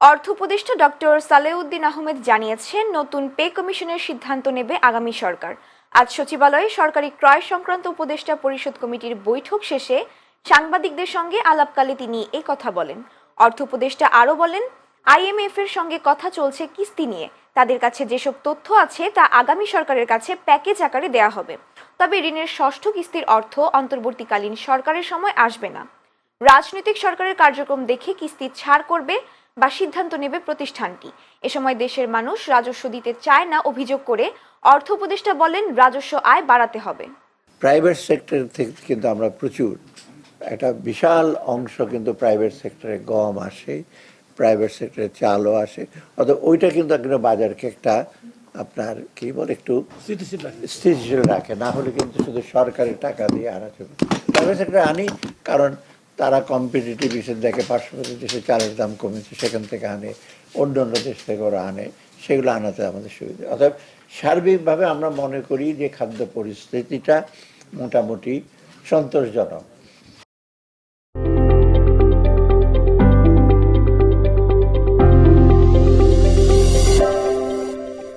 অর্থ উপদেষ্টা ডক্টর সালেউদ্দিন আহমেদ জানিয়েছেন, নতুন পে কমিশনের সিদ্ধান্ত নেবে আগামী সরকার। আজ সচিবালয়ে সরকারি ক্রয় সংক্রান্ত উপদেষ্টা পরিষদ কমিটির বৈঠক শেষে সাংবাদিকদের সঙ্গে আলাপকালে তিনি এই কথা বলেন। অর্থ উপদেষ্টা আরও বলেন, আইএমএফ এর সঙ্গে কথা চলছে কিস্তি নিয়ে। তাদের কাছে যেসব তথ্য আছে তা আগামী সরকারের কাছে প্যাকেজ আকারে দেয়া হবে। তবে ঋণের ষষ্ঠ কিস্তির অর্থ অন্তর্বর্তীকালীন সরকারের সময় আসবে না। রাজনৈতিক সরকারের কার্যক্রম দেখে কিস্তি ছাড় করবে বা সিদ্ধান্ত নেবে প্রতিষ্ঠানটি। এ সময় দেশের মানুষ রাজস্ব দিতে চায় না অভিযোগ করে অর্থ উপদেষ্টা বলেন রাজস্ব আয় বাড়াতে হবে। প্রাইভেট সেক্টর থেকে কিন্তু আমরা প্রচুর। একটা বিশাল অংশ কিন্তু প্রাইভেট সেক্টরে গম আসে প্রাইভেট সেক্টরে চালও আসে। অর্থাৎ ওইটা কিন্তু একটা বাজারকে একটা আপনার কি বলে একটু স্থিতিশীল রাখে। না হলে কিন্তু শুধু সরকারের টাকা দিয়ে আনা চলবে প্রাইভেট সেক্টরে আনি কারণ তারা কম্পিটিটিভ হিসেবে দেখে পার্শ্ববর্তী দেশে চালের দাম কমেছে, সেখান থেকে আনে অন্য অন্য দেশ থেকে ওরা আনে, সেগুলো আনাতে আমাদের সুবিধা। অর্থাৎ সার্বিকভাবে আমরা মনে করি যে খাদ্য পরিস্থিতিটা মোটামুটি সন্তোষজনক।